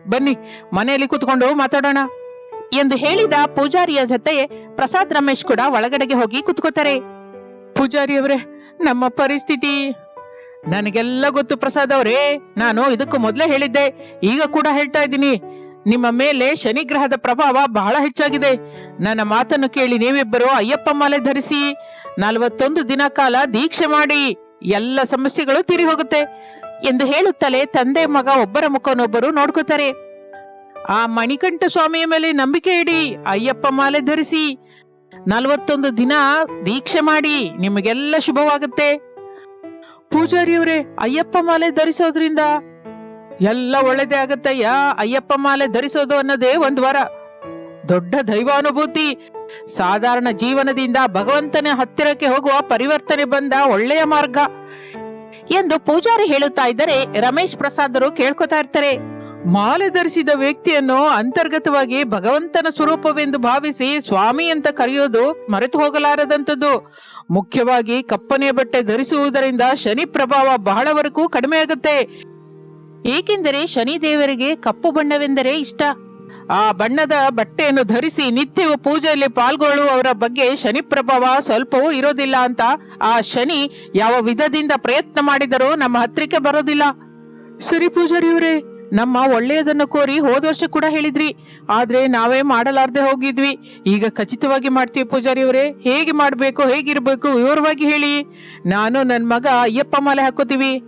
ಬನ್ನಿ, ಮನೆಯಲ್ಲಿ ಕೂತ್ಕೊಂಡು ಮಾತಾಡೋಣ. ಎಂದು ಹೇಳಿದ ಪೂಜಾರಿಯ ಜೊತೆ ಪ್ರಸಾದ್ ರಮೇಶ್ ಕೂಡ ಒಳಗಡೆಗೆ ಹೋಗಿ ಕುತ್ಕೋತಾರೆ. ಪೂಜಾರಿ ಅವರೇ, ನಮ್ಮ ಪರಿಸ್ಥಿತಿ ನನಗೆಲ್ಲ ಗೊತ್ತು ಪ್ರಸಾದ್ ಅವರೇ. ನಾನು ಇದಕ್ಕೂ ಮೊದಲೇ ಹೇಳಿದ್ದೆ. ಈಗ ಕೂಡ ಹೇಳ್ತಾ ಇದ್ದೀನಿ. ನಿಮ್ಮ ಮೇಲೆ ಶನಿಗ್ರಹದ ಪ್ರಭಾವ ಬಹಳ ಹೆಚ್ಚಾಗಿದೆ. ನನ್ನ ಮಾತನ್ನು ಕೇಳಿ ನೀವಿಬ್ಬರು ಅಯ್ಯಪ್ಪ ಮಾಲೆ ಧರಿಸಿ ನಲವತ್ತೊಂದು ದಿನ ಕಾಲ ದೀಕ್ಷೆ ಮಾಡಿ ಎಲ್ಲ ಸಮಸ್ಯೆಗಳು ತೀರಿ ಹೋಗುತ್ತೆ ಎಂದು ಹೇಳುತ್ತಲೇ ತಂದೆ ಮಗ ಒಬ್ಬರ ಮುಖನೊಬ್ಬರು ನೋಡ್ಕೋತಾರೆ. ಆ ಮಣಿಕಂಠ ಸ್ವಾಮಿಯ ಮೇಲೆ ನಂಬಿಕೆ ಇಡಿ, ಅಯ್ಯಪ್ಪ ಮಾಲೆ ಧರಿಸಿ ನಲವತ್ತೊಂದು ದಿನ ದೀಕ್ಷೆ ಮಾಡಿ ನಿಮಗೆಲ್ಲ ಶುಭವಾಗುತ್ತೆ. ಪೂಜಾರಿಯವರೇ, ಅಯ್ಯಪ್ಪ ಮಾಲೆ ಧರಿಸೋದ್ರಿಂದ? ಎಲ್ಲ ಒಳ್ಳೇದೇ ಆಗತ್ತಯ್ಯ. ಅಯ್ಯಪ್ಪ ಮಾಲೆ ಧರಿಸೋದು ಅನ್ನೋದೇ ಒಂದು ವಾರ. ದೊಡ್ಡ ದೈವಾನುಭೂತಿ. ಸಾಧಾರಣ ಜೀವನದಿಂದ ಭಗವಂತನ ಹತ್ತಿರಕ್ಕೆ ಹೋಗುವ ಪರಿವರ್ತನೆ ಬಂದ ಒಳ್ಳೆಯ ಮಾರ್ಗ. ಎಂದು ಪೂಜಾರಿ ಹೇಳುತ್ತಾ ಇದ್ದರೆ ರಮೇಶ್ ಪ್ರಸಾದರು ಕೇಳ್ಕೊತಾ ಇರ್ತಾರೆ. ಮಾಲೆ ಧರಿಸಿದ ವ್ಯಕ್ತಿಯನ್ನು ಅಂತರ್ಗತವಾಗಿ ಭಗವಂತನ ಸ್ವರೂಪವೆಂದು ಭಾವಿಸಿ ಸ್ವಾಮಿ ಅಂತ ಕರೆಯೋದು ಮರೆತು ಹೋಗಲಾರದಂಥದ್ದು. ಮುಖ್ಯವಾಗಿ ಕಪ್ಪನೆಯ ಬಟ್ಟೆ ಧರಿಸುವುದರಿಂದ ಶನಿ ಪ್ರಭಾವ ಬಹಳವರೆಗೂ ಕಡಿಮೆ ಆಗುತ್ತೆ ಏಕೆಂದರೆ ಶನಿ ದೇವರಿಗೆ ಕಪ್ಪು ಬಣ್ಣವೆಂದರೆ ಇಷ್ಟ. ಆ ಬಣ್ಣದ ಬಟ್ಟೆಯನ್ನು ಧರಿಸಿ ನಿತ್ಯವೂ ಪೂಜೆಯಲ್ಲಿ ಪಾಲ್ಗೊಳ್ಳುವವರ ಬಗ್ಗೆ ಶನಿ ಪ್ರಭಾವ ಸ್ವಲ್ಪವೂ ಇರೋದಿಲ್ಲ ಅಂತ ಆ ಶನಿ ಯಾವ ವಿಧದಿಂದ ಪ್ರಯತ್ನ ಮಾಡಿದರೂ ನಮ್ಮ ಹತ್ತಿರಕ್ಕೆ ಬರೋದಿಲ್ಲ. ಸರಿ ಪೂಜಾರಿಯವರೇ ನಮ್ಮ ಒಳ್ಳೆಯದನ್ನು ಕೋರಿ ಹೋದ ವರ್ಷ ಕೂಡ ಹೇಳಿದ್ರಿ. ಆದ್ರೆ ನಾವೇ ಮಾಡಲಾರ್ದೆ ಹೋಗಿದ್ವಿ. ಈಗ ಖಚಿತವಾಗಿ ಮಾಡ್ತೀವಿ ಪೂಜಾರಿಯವರೇ, ಹೇಗೆ ಮಾಡಬೇಕು, ಹೇಗಿರಬೇಕು ವಿವರವಾಗಿ ಹೇಳಿ. ನಾನು ನನ್ನ ಮಗ ಅಯ್ಯಪ್ಪ ಮಾಲೆ ಹಾಕೋತೀವಿ.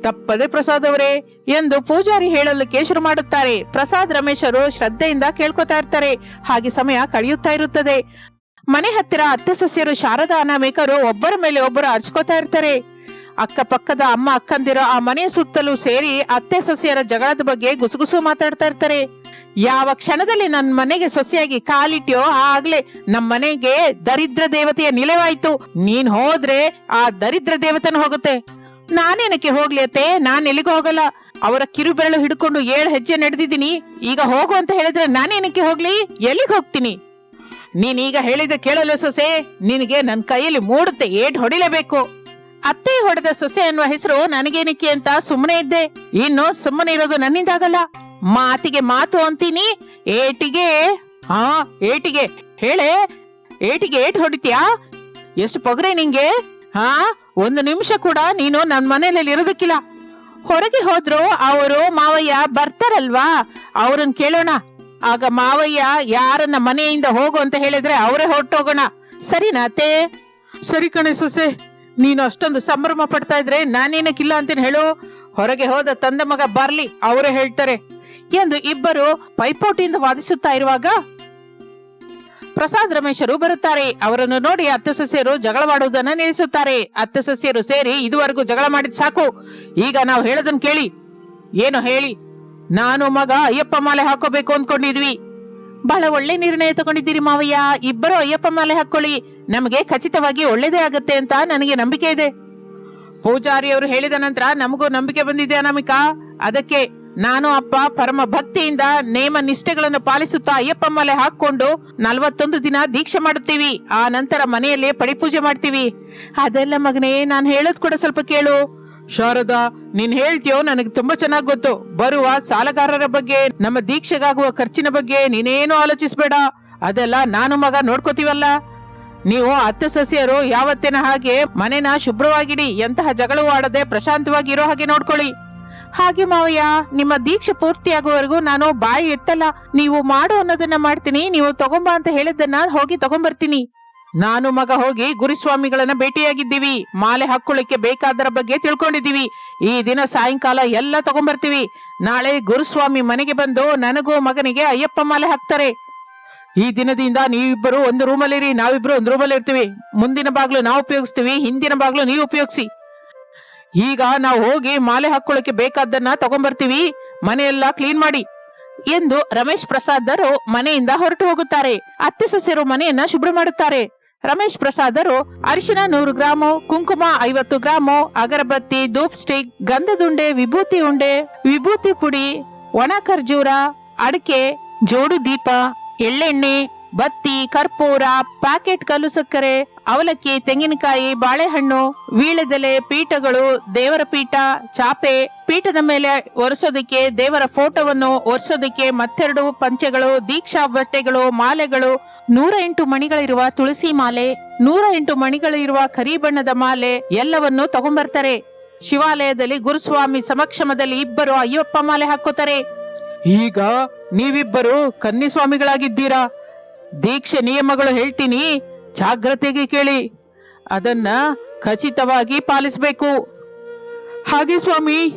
ತಪ್ಪದೆ ಪ್ರಸಾದ್ ಅವರೇ ಎಂದು ಪೂಜಾರಿ ಹೇಳಲಿಕ್ಕೆ ಶುರು ಮಾಡುತ್ತಾರೆ. ಪ್ರಸಾದ್, ರಮೇಶರು ಶ್ರದ್ಧೆಯಿಂದ ಕೇಳ್ಕೊತಾ ಇರ್ತಾರೆ. ಹಾಗೆ ಸಮಯ ಕಳೆಯುತ್ತಾ ಇರುತ್ತದೆ. ಮನೆ ಹತ್ತಿರ ಅತ್ತೆ, ಸೊಸೆಯರು, ಶಾರದಾ, ಅನಾಮಿಕರು ಒಬ್ಬರ ಮೇಲೆ ಒಬ್ಬರು ಅರ್ಚ್ಕೋತಾ ಇರ್ತಾರೆ. ಅಕ್ಕಪಕ್ಕದ ಅಮ್ಮ ಅಕ್ಕಂದಿರೋ ಆ ಮನೆ ಸುತ್ತಲೂ ಸೇರಿ ಅತ್ತೆ ಸೊಸೆಯರ ಜಗಳದ ಬಗ್ಗೆ ಗುಸುಗುಸು ಮಾತಾಡ್ತಾ ಇರ್ತಾರೆ. ಯಾವ ಕ್ಷಣದಲ್ಲಿ ನನ್ನ ಮನೆಗೆ ಸೊಸೆಯಾಗಿ ಕಾಲಿಟ್ಯೋ ಆಗ್ಲೇ ನಮ್ಮ ಮನೆಗೆ ದರಿದ್ರ ದೇವತೆಯ ನಿಲವಾಯ್ತು. ನೀನ್ ಹೋದ್ರೆ ಆ ದರಿದ್ರ ದೇವತೆನ ಹೋಗುತ್ತೆ. ನಾನೇನಕ್ಕೆ ಹೋಗ್ಲಿ ಅತ್ತೆ? ನಾನ್ ಎಲ್ಲಿಗೂ ಹೋಗಲ್ಲ. ಅವರ ಕಿರುಬೆರಳು ಹಿಡ್ಕೊಂಡು ಏಳು ಹೆಜ್ಜೆ ನಡೆದಿದ್ದೀನಿ. ಈಗ ಹೋಗು ಅಂತ ಹೇಳಿದ್ರೆ ನಾನೇನಕ್ಕೆ ಹೋಗ್ಲಿ? ಎಲ್ಲಿಗೆ ಹೋಗ್ತೀನಿ? ನೀನೀಗ ಹೇಳಿದ್ರೆ ಕೇಳಲು ಸೊಸೆ, ನಿನಗೆ ನನ್ನ ಕೈಯಲ್ಲಿ ಮೂಡುತ್ತೆ, ಏಟ್ ಹೊಡಿಲೇಬೇಕು. ಅತ್ತೆ ಹೊಡೆದ ಸೊಸೆ ಅನ್ನುವ ಹೆಸರು ನನಗೇನಕ್ಕೆ ಅಂತ ಸುಮ್ಮನೆ ಇದ್ದೆ. ಇನ್ನು ಸುಮ್ಮನೆ ಇರೋದು ನನ್ನಿಂದಾಗಲ್ಲ. ಮಾತಿಗೆ ಮಾತು ಅಂತೀನಿ. ಏಟಿಗೆ, ಹಾ, ಏಟಿಗೆ. ಹೇಳೆ, ಏಟಿಗೆ ಏಟ್ ಹೊಡಿತೀಯಾ? ಎಷ್ಟು ಪೊಗರೆ ನಿಂಗೆ? ಹಾ, ಒಂದು ನಿಮಿಷ ಕೂಡ ನೀನು ನನ್ನ ಮನೆಯಲ್ಲಿ ಇರೋದಕ್ಕಿಲ್ಲ. ಹೊರಗೆ ಹೋದ್ರು ಅವರು ಮಾವಯ್ಯ ಬರ್ತಾರಲ್ವಾ? ಅವ್ರನ್ನ ಕೇಳೋಣ. ಆಗ ಮಾವಯ್ಯ, ಯಾರನ್ನ ಮನೆಯಿಂದ ಹೋಗು ಅಂತ ಹೇಳಿದ್ರೆ ಅವರೇ ಹೊರಟೋಗೋಣ. ಸರಿನಾ ಅತ್ತೆ? ಸರಿ ಕಣೆ ಸೊಸೆ. ನೀನು ಅಷ್ಟೊಂದು ಸಂಭ್ರಮ ಪಡ್ತಾ ಇದ್ರೆ ನಾನೇನಕ್ಕಿಲ್ಲ ಅಂತೀನಿ ಹೇಳು. ಹೊರಗೆ ಹೋದ ತಂದೆ ಮಗ ಬರ್ಲಿ, ಅವರೇ ಹೇಳ್ತಾರೆ. ಎಂದು ಇಬ್ಬರು ಪೈಪೋಟಿಯಿಂದ ವಾದಿಸುತ್ತಾ ಇರುವಾಗ ಪ್ರಸಾದ್ ರಮೇಶರು ಬರುತ್ತಾರೆ. ಅವರನ್ನು ನೋಡಿ ಅತ್ತೆ ಸಸ್ಯರು ಜಗಳವಾಡುವುದನ್ನ ನಿಲ್ಲಿಸುತ್ತಾರೆ ಅತ್ತೆ ಸಸ್ಯರು ಸೇರಿ ಇದುವರೆಗೂ ಜಗಳ ಮಾಡಿದ್ ಸಾಕು. ಈಗ ನಾವು ಹೇಳೋದನ್ನ ಕೇಳಿ. ಏನು ಹೇಳಿ? ನಾನು ಮಗ ಅಯ್ಯಪ್ಪ ಮಾಲೆ ಹಾಕೋಬೇಕು ಅಂದ್ಕೊಂಡಿದ್ವಿ. ಬಹಳ ಒಳ್ಳೆ ನಿರ್ಣಯ ತಗೊಂಡಿದ್ದೀರಿ ಮಾವಯ್ಯ. ಇಬ್ಬರು ಅಯ್ಯಪ್ಪ ಮಾಲೆ ಹಾಕೊಳ್ಳಿ. ನಮಗೆ ಖಚಿತವಾಗಿ ಒಳ್ಳೇದೇ ಆಗತ್ತೆ ಅಂತ ನನಗೆ ನಂಬಿಕೆ ಇದೆ. ಪೂಜಾರಿ ಅವರು ಹೇಳಿದ ನಂತರ ನಮಗೂ ನಂಬಿಕೆ ಬಂದಿದೆ ಅನಾಮಿಕಾ. ಅದಕ್ಕೆ ನಾನು ಅಪ್ಪ ಪರಮ ಭಕ್ತಿಯಿಂದ ನೇಮ ನಿಷ್ಠೆಗಳನ್ನು ಪಾಲಿಸುತ್ತಾ ಅಯ್ಯಪ್ಪ ಮಾಲೆ ಹಾಕೊಂಡು ನಲ್ವತ್ತೊಂದು ದಿನ ದೀಕ್ಷೆ ಮಾಡುತ್ತೀವಿ. ಆ ನಂತರ ಮನೆಯಲ್ಲೇ ಪಡಿಪೂಜೆ ಮಾಡ್ತೀವಿ. ಅದೆಲ್ಲ ಮಗನೇ, ನಾನು ಹೇಳೋದ್ ಕೂಡ ಸ್ವಲ್ಪ ಕೇಳು. ಶಾರದಾ, ನೀನ್ ಹೇಳ್ತೀಯೋ ನನಗೆ ತುಂಬಾ ಚೆನ್ನಾಗಿ ಗೊತ್ತು. ಬರುವ ಸಾಲಗಾರರ ಬಗ್ಗೆ, ನಮ್ಮ ದೀಕ್ಷೆಗಾಗುವ ಖರ್ಚಿನ ಬಗ್ಗೆ ನೀನೇನು ಆಲೋಚಿಸ್ಬೇಡ. ಅದೆಲ್ಲ ನಾನು ಮಗ ನೋಡ್ಕೋತೀವಲ್ಲ? ನೀವು ಅತ್ತೆ ಸಸ್ಯರು ಯಾವತ್ತಿನ ಹಾಗೆ ಮನೆನ ಶುಭ್ರವಾಗಿಡಿ, ಎಂತಹ ಜಗಳವೂ ಆಡದೆ ಪ್ರಶಾಂತವಾಗಿ ಇರೋ ಹಾಗೆ ನೋಡ್ಕೊಳ್ಳಿ. ಹಾಗೆ ಮಾವಯ್ಯ, ನಿಮ್ಮ ದೀಕ್ಷೆ ಪೂರ್ತಿಯಾಗುವವರೆಗೂ ನಾನು ಬಾಯಿ ಎತ್ತಲ್ಲ. ನೀವು ಮಾಡು ಅನ್ನೋದನ್ನ ಮಾಡ್ತೀನಿ, ನೀವು ತಗೊಂಬ ಅಂತ ಹೇಳಿದ್ದನ್ನ ಹೋಗಿ ತಗೊಂಬರ್ತೀನಿ. ನಾನು ಮಗ ಹೋಗಿ ಗುರುಸ್ವಾಮಿಗಳನ್ನ ಭೇಟಿಯಾಗಿದ್ದೀವಿ. ಮಾಲೆ ಹಾಕೊಳ್ಳಿಕ್ಕೆ ಬೇಕಾದರ ಬಗ್ಗೆ ತಿಳ್ಕೊಂಡಿದ್ದೀವಿ. ಈ ದಿನ ಸಾಯಂಕಾಲ ಎಲ್ಲ ತಗೊಂಬರ್ತೀವಿ. ನಾಳೆ ಗುರುಸ್ವಾಮಿ ಮನೆಗೆ ಬಂದು ನನಗೂ ಮಗನಿಗೆ ಅಯ್ಯಪ್ಪ ಮಾಲೆ ಹಾಕ್ತಾರೆ. ಈ ದಿನದಿಂದ ನೀವಿಬ್ಬರು ಒಂದು ರೂಮಲ್ಲಿರಿ ನಾವಿಬ್ಬರು ಒಂದು ರೂಮಲ್ಲಿ ಇರ್ತೀವಿ ಮುಂದಿನ ಬಾಗ್ಲು ನಾವು ಉಪಯೋಗಿಸ್ತೀವಿ, ಹಿಂದಿನ ಬಾಗ್ಲು ನೀವು ಉಪಯೋಗಿಸಿ. ಈಗ ನಾವು ಹೋಗಿ ಮಾಲೆ ಹಾಕೊಳ್ಳಿಕ್ಕೆ ಬೇಕಾದ್ದನ್ನ ತಗೊಂಬರ್ತೀವಿ. ಮನೆಯೆಲ್ಲ ಕ್ಲೀನ್ ಮಾಡಿ ಎಂದು ರಮೇಶ್ ಪ್ರಸಾದರು ಮನೆಯಿಂದ ಹೊರಟು ಹೋಗುತ್ತಾರೆ. ಅತ್ತೆ ಸೊಸೆಯರು ಮನೆಯನ್ನ ಶುಭ್ರ ಮಾಡುತ್ತಾರೆ. ರಮೇಶ್ ಪ್ರಸಾದರು ಅರಿಶಿನ ನೂರು ಗ್ರಾಮು, ಕುಂಕುಮ ಐವತ್ತು ಗ್ರಾಮು, ಅಗರಬತ್ತಿ ಧೂಪ್ ಸ್ಟಿಕ್ ಗಂಧದುಂಡೆ, ವಿಭೂತಿ ಉಂಡೆ, ವಿಭೂತಿ ಪುಡಿ, ಒಣ ಖರ್ಜೂರ, ಅಡಿಕೆ, ಜೋಡು ದೀಪ, ಎಳ್ಳೆಣ್ಣೆ ಬತ್ತಿ, ಕರ್ಪೂರ, ಪ್ಯಾಕೆಟ್ ಕಲ್ಲು ಸಕ್ಕರೆ, ಅವಲಕ್ಕಿ, ತೆಂಗಿನಕಾಯಿ, ಬಾಳೆಹಣ್ಣು ವೀಳೆದೆಲೆ ಪೀಠಗಳು, ದೇವರ ಪೀಠ, ಚಾಪೆ, ಪೀಠದ ಮೇಲೆ ಒರೆಸೋದಕ್ಕೆ ದೇವರ ಫೋಟೋವನ್ನು ಒರೆಸೋದಕ್ಕೆ ಮತ್ತೆರಡು ಪಂಚೆಗಳು, ದೀಕ್ಷಾ ಬಟ್ಟೆಗಳು, ಮಾಲೆಗಳು, ನೂರ ಎಂಟು ಮಣಿಗಳಿರುವ ತುಳಸಿ ಮಾಲೆ, ನೂರ ಎಂಟು ಮಣಿಗಳಿರುವ ಕರಿ ಬಣ್ಣದ ಮಾಲೆ, ಎಲ್ಲವನ್ನೂ ತಗೊಂಬರ್ತಾರೆ. ಶಿವಾಲಯದಲ್ಲಿ ಗುರುಸ್ವಾಮಿ ಸಮಕ್ಷಮದಲ್ಲಿ ಇಬ್ಬರು ಅಯ್ಯಪ್ಪ ಮಾಲೆ ಹಾಕೋತಾರೆ. ಈಗ ನೀವಿಬ್ಬರು ಕನ್ನಿಸ್ವಾಮಿಗಳಾಗಿದ್ದೀರಾ? ದೀಕ್ಷೆ ನಿಯಮಗಳು ಹೇಳ್ತೀನಿ. ಜಾಗ್ರತೆಗೆ ಕೇಳಿ. ಅದನ್ನ ಖಚಿತವಾಗಿ ಪಾಲಿಸಬೇಕು. ಹಾಗೆ ಸ್ವಾಮಿ.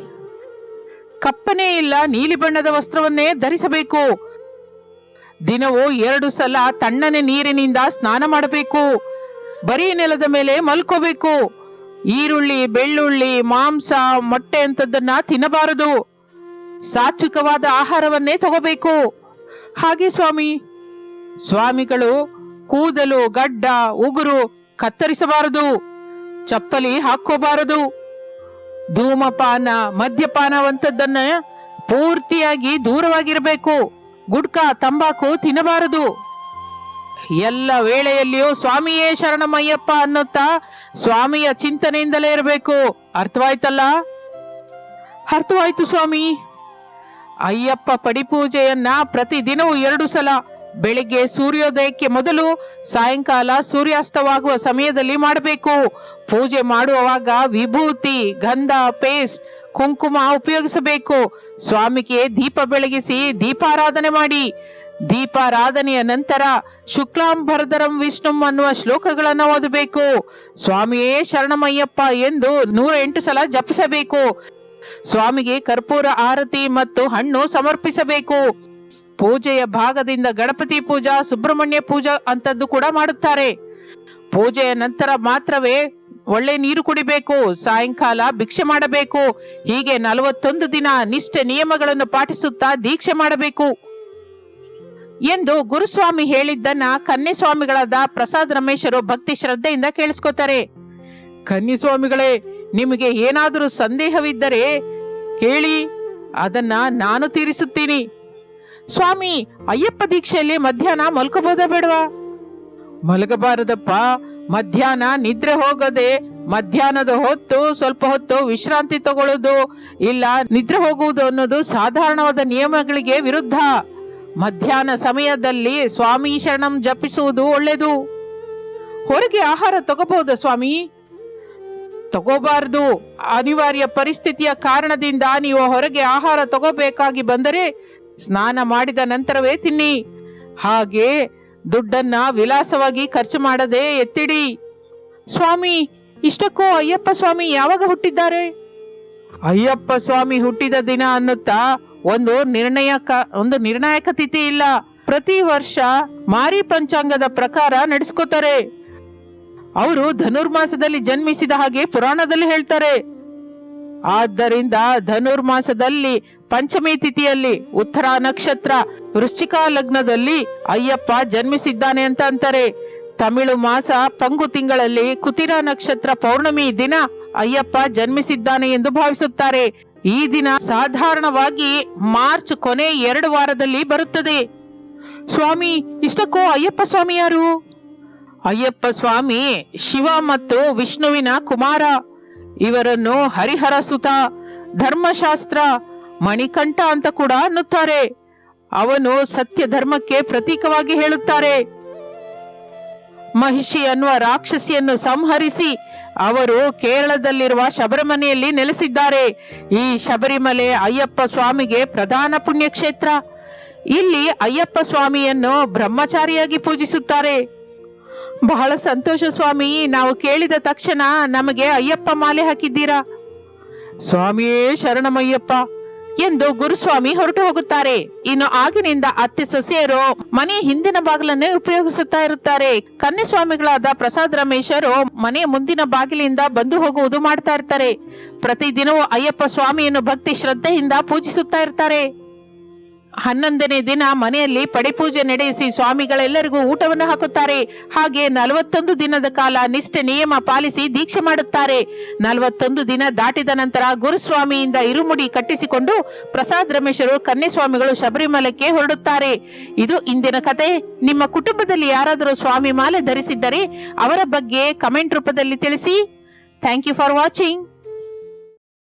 ಕಪ್ಪನೇ ಇಲ್ಲ, ನೀಲಿ ಬಣ್ಣದ ವಸ್ತ್ರವನ್ನೇ ಧರಿಸಬೇಕು. ದಿನವೂ ಎರಡು ಸಲ ತಣ್ಣನೆ ನೀರಿನಿಂದ ಸ್ನಾನ ಮಾಡಬೇಕು. ಬರೀ ನೆಲದ ಮೇಲೆ ಮಲ್ಕೋಬೇಕು. ಈರುಳ್ಳಿ, ಬೆಳ್ಳುಳ್ಳಿ, ಮಾಂಸ, ಮೊಟ್ಟೆ ಅಂತದನ್ನ ತಿನ್ನಬಾರದು. ಸಾತ್ವಿಕವಾದ ಆಹಾರವನ್ನೇ ತಗೋಬೇಕು. ಹಾಗೆ ಸ್ವಾಮಿ. ಸ್ವಾಮಿಗಳು ಕೂದಲು, ಗಡ್ಡ, ಉಗುರು ಕತ್ತರಿಸಬಾರದು, ಚಪ್ಪಲಿ ಹಾಕೋಬಾರದು ಧೂಮಪಾನ, ಮದ್ಯಪಾನವಂತದ್ದನ್ನ ಪೂರ್ತಿಯಾಗಿ ದೂರವಾಗಿರಬೇಕು. ಗುಡ್ಕ, ತಂಬಾಕು ತಿನ್ನಬಾರದು. ಎಲ್ಲ ವೇಳೆಯಲ್ಲಿಯೂ ಸ್ವಾಮಿಯೇ ಶರಣಮಯ್ಯಪ್ಪ ಅನ್ನುತ್ತಾ ಸ್ವಾಮಿಯ ಚಿಂತನೆಯಿಂದಲೇ ಇರಬೇಕು. ಅರ್ಥವಾಯ್ತಲ್ಲ? ಅರ್ಥವಾಯ್ತು ಸ್ವಾಮಿ. ಅಯ್ಯಪ್ಪ ಪಡಿಪೂಜೆಯನ್ನ ಪ್ರತಿದಿನವೂ ಎರಡು ಸಲ ಬೆಳಿಗ್ಗೆ ಸೂರ್ಯೋದಯಕ್ಕೆ ಮೊದಲು ಸಾಯಂಕಾಲ ಸೂರ್ಯಾಸ್ತವಾಗುವ ಸಮಯದಲ್ಲಿ ಮಾಡಬೇಕು. ಪೂಜೆ ಮಾಡುವಾಗ ವಿಭೂತಿ, ಗಂಧ, ಪೇಸ್ಟ್, ಕುಂಕುಮ ಉಪಯೋಗಿಸಬೇಕು. ಸ್ವಾಮಿಗೆ ದೀಪ ಬೆಳಗಿಸಿ ದೀಪಾರಾಧನೆ ಮಾಡಿ. ದೀಪಾರಾಧನೆಯ ನಂತರ ಶುಕ್ಲಾಂಬರಧರಂ ವಿಷ್ಣುಂ ಅನ್ನುವ ಶ್ಲೋಕಗಳನ್ನು ಓದಬೇಕು. ಸ್ವಾಮಿಯೇ ಶರಣಮಯ್ಯಪ್ಪ ಎಂದು ನೂರ ಎಂಟು ಸಲ ಜಪಿಸಬೇಕು. ಸ್ವಾಮಿಗೆ ಕರ್ಪೂರ, ಆರತಿ ಮತ್ತು ಹಣ್ಣು ಸಮರ್ಪಿಸಬೇಕು. ಪೂಜೆಯ ಭಾಗದಿಂದ ಗಣಪತಿ ಪೂಜಾ, ಸುಬ್ರಹ್ಮಣ್ಯ ಪೂಜಾ ಅಂತದ್ದು ಕೂಡ ಮಾಡುತ್ತಾರೆ. ಪೂಜೆಯ ನಂತರ ಮಾತ್ರವೇ ಒಳ್ಳೆ ನೀರು ಕುಡಿಬೇಕು, ಸಾಯಂಕಾಲ ಭಿಕ್ಷೆ ಮಾಡಬೇಕು, ಹೀಗೆ ನಲವತ್ತೊಂದು ದಿನ ನಿಷ್ಠೆ ನಿಯಮಗಳನ್ನು ಪಾಟಿಸುತ್ತಾ ದೀಕ್ಷೆ ಮಾಡಬೇಕು. ಎಂದು ಗುರುಸ್ವಾಮಿ ಹೇಳಿದ್ದನ್ನ ಕನ್ಯಸ್ವಾಮಿಗಳಾದ ಪ್ರಸಾದ್ ರಮೇಶರು ಭಕ್ತಿ ಶ್ರದ್ಧೆಯಿಂದ ಕೇಳಿಸ್ಕೊತಾರೆ. ಕನ್ಯಸ್ವಾಮಿಗಳೇ, ನಿಮಗೆ ಏನಾದರೂ ಸಂದೇಹವಿದ್ದರೆ ಕೇಳಿ, ಅದನ್ನ ನಾನು ತೀರಿಸುತ್ತೀನಿ. ಸ್ವಾಮಿ, ಅಯ್ಯಪ್ಪ ದೀಕ್ಷೆಯಲ್ಲಿ ಮಧ್ಯಾಹ್ನ ಮಲ್ಕೋಬೋದಾ ಬೇಡವಾ? ಮಲಗಬಾರದಪ್ಪ. ಮಧ್ಯಾಹ್ನ ನಿದ್ರೆ ಹೋಗದೆ, ಮಧ್ಯಾಹ್ನದ ಹೊತ್ತು ಸ್ವಲ್ಪ ಹೊತ್ತು ವಿಶ್ರಾಂತಿ ತಗೊಳ್ಳೋದು ಇಲ್ಲ, ನಿದ್ರೆ ಹೋಗುವುದು ಅನ್ನೋದು ಸಾಧಾರಣವಾದ ನಿಯಮಗಳಿಗೆ ವಿರುದ್ಧ. ಮಧ್ಯಾಹ್ನ ಸಮಯದಲ್ಲಿ ಸ್ವಾಮಿ ಶರಣಂ ಜಪಿಸುವುದು ಒಳ್ಳೆಯದು. ಹೊರಗೆ ಆಹಾರ ತಗೋಬಹುದ ಸ್ವಾಮಿ? ತಗೋಬಾರದು. ಅನಿವಾರ್ಯ ಪರಿಸ್ಥಿತಿಯ ಕಾರಣದಿಂದ ನೀವು ಹೊರಗೆ ಆಹಾರ ತಗೋಬೇಕಾಗಿ ಬಂದರೆ ಸ್ನಾನ ಮಾಡಿದ ನಂತರವೇ ತಿನ್ನಿ. ಹಾಗೆ ದುಡ್ಡನ್ನ ವಿಲಾಸವಾಗಿ ಖರ್ಚು ಮಾಡದೆ ಎತ್ತಿಡಿ. ಸ್ವಾಮಿ, ಇಷ್ಟಕ್ಕೂ ಅಯ್ಯಪ್ಪ ಸ್ವಾಮಿ ಯಾವಾಗ ಹುಟ್ಟಿದ್ದಾರೆ? ಅಯ್ಯಪ್ಪ ಸ್ವಾಮಿ ಹುಟ್ಟಿದ ದಿನ ಅನ್ನುತ್ತಾ ಒಂದು ನಿರ್ಣಯಕ ಒಂದು ನಿರ್ಣಾಯಕ ತಿಥಿ ಇಲ್ಲ. ಪ್ರತಿ ವರ್ಷ ಮಾರಿ ಪಂಚಾಂಗದ ಪ್ರಕಾರ ನಡೆಸ್ಕೋತಾರೆ. ಅವರು ಧನುರ್ಮಾಸದಲ್ಲಿ ಜನ್ಮಿಸಿದ ಹಾಗೆ ಪುರಾಣದಲ್ಲಿ ಹೇಳ್ತಾರೆ. ಆದ್ದರಿಂದ ಧನುರ್ಮಾಸದಲ್ಲಿ ಪಂಚಮಿ ತಿಥಿಯಲ್ಲಿ ಉತ್ತರ ನಕ್ಷತ್ರ ವೃಶ್ಚಿಕ ಲಗ್ನದಲ್ಲಿ ಅಯ್ಯಪ್ಪ ಜನ್ಮಿಸಿದ್ದಾನೆ ಅಂತ ಅಂತಾರೆ. ತಮಿಳು ಮಾಸ ಪಂಗು ತಿಂಗಳಲ್ಲಿ ಕುತಿರ ನಕ್ಷತ್ರ ಪೌರ್ಣಮಿ ದಿನ ಅಯ್ಯಪ್ಪ ಜನ್ಮಿಸಿದ್ದಾನೆ ಎಂದು ಭಾವಿಸುತ್ತಾರೆ. ಈ ದಿನ ಸಾಧಾರಣವಾಗಿ ಮಾರ್ಚ್ ಕೊನೆ ಎರಡು ವಾರದಲ್ಲಿ ಬರುತ್ತದೆ. ಸ್ವಾಮಿ, ಇಷ್ಟಕ್ಕೂ ಅಯ್ಯಪ್ಪ ಸ್ವಾಮಿ ಯಾರು? ಅಯ್ಯಪ್ಪ ಸ್ವಾಮಿ ಶಿವ ಮತ್ತು ವಿಷ್ಣುವಿನ ಕುಮಾರ. ಇವರನ್ನು ಹರಿಹರ ಸುತ, ಧರ್ಮಶಾಸ್ತ್ರ ಮಣಿಕಂಠ ಅಂತ ಕೂಡ ಅನ್ನುತ್ತಾರೆ. ಅವನು ಸತ್ಯ ಧರ್ಮಕ್ಕೆ ಪ್ರತೀಕವಾಗಿ ಹೇಳುತ್ತಾರೆ. ಮಹಿಷಿ ಅನ್ನುವ ರಾಕ್ಷಸಿಯನ್ನು ಸಂಹರಿಸಿ ಅವರು ಕೇರಳದಲ್ಲಿರುವ ಶಬರಿಮನೆಯಲ್ಲಿ ನೆಲೆಸಿದ್ದಾರೆ. ಈ ಶಬರಿಮಲೆ ಅಯ್ಯಪ್ಪ ಸ್ವಾಮಿಗೆ ಪ್ರಧಾನ ಪುಣ್ಯಕ್ಷೇತ್ರ. ಇಲ್ಲಿ ಅಯ್ಯಪ್ಪ ಸ್ವಾಮಿಯನ್ನು ಬ್ರಹ್ಮಚಾರಿಯಾಗಿ ಪೂಜಿಸುತ್ತಾರೆ. ಬಹಳ ಸಂತೋಷ ಸ್ವಾಮಿ, ನಾವು ಕೇಳಿದ ತಕ್ಷಣ ನಮಗೆ ಅಯ್ಯಪ್ಪ ಮಾಲೆ ಹಾಕಿದ್ದೀರಾ? ಸ್ವಾಮಿಯೇ ಶರಣಮಯ್ಯಪ್ಪ ಎಂದು ಗುರುಸ್ವಾಮಿ ಹೊರಟು ಹೋಗುತ್ತಾರೆ. ಇನ್ನು ಆಗಿನಿಂದ ಅತ್ತೆ ಸೊಸೆಯರು ಮನೆ ಹಿಂದಿನ ಬಾಗಿಲನ್ನೇ ಉಪಯೋಗಿಸುತ್ತಾ ಇರುತ್ತಾರೆ. ಕನ್ಯಸ್ವಾಮಿಗಳಾದ ಪ್ರಸಾದ್ ರಮೇಶರು ಮನೆಯ ಮುಂದಿನ ಬಾಗಿಲಿಂದ ಬಂದು ಹೋಗುವುದು ಮಾಡ್ತಾ ಇರ್ತಾರೆ. ಪ್ರತಿದಿನವೂ ಅಯ್ಯಪ್ಪ ಸ್ವಾಮಿಯನ್ನು ಭಕ್ತಿ ಶ್ರದ್ಧೆಯಿಂದ ಪೂಜಿಸುತ್ತಾ ಇರ್ತಾರೆ. ಹನ್ನೊಂದನೇ ದಿನ ಮನೆಯಲ್ಲಿ ಪಡಿಪೂಜೆ ನಡೆಸಿ ಸ್ವಾಮಿಗಳೆಲ್ಲರಿಗೂ ಊಟವನ್ನು ಹಾಕುತ್ತಾರೆ. ಹಾಗೆ ನಲವತ್ತೊಂದು ದಿನದ ಕಾಲ ನಿಷ್ಠೆ ನಿಯಮ ಪಾಲಿಸಿ ದೀಕ್ಷೆ ಮಾಡುತ್ತಾರೆ. ನಲವತ್ತೊಂದು ದಿನ ದಾಟಿದ ನಂತರ ಗುರುಸ್ವಾಮಿಯಿಂದ ಇರುಮುಡಿ ಕಟ್ಟಿಸಿಕೊಂಡು ಪ್ರಸಾದ್ ರಮೇಶರು ಕನ್ಯಸ್ವಾಮಿಗಳು ಶಬರಿಮಲೆಗೆ ಹೊರಡುತ್ತಾರೆ. ಇದು ಇಂದಿನ ಕತೆ. ನಿಮ್ಮ ಕುಟುಂಬದಲ್ಲಿ ಯಾರಾದರೂ ಸ್ವಾಮಿ ಮಾಲೆ ಧರಿಸಿದ್ದರೆ ಅವರ ಬಗ್ಗೆ ಕಮೆಂಟ್ ರೂಪದಲ್ಲಿ ತಿಳಿಸಿ. Thank you for watching.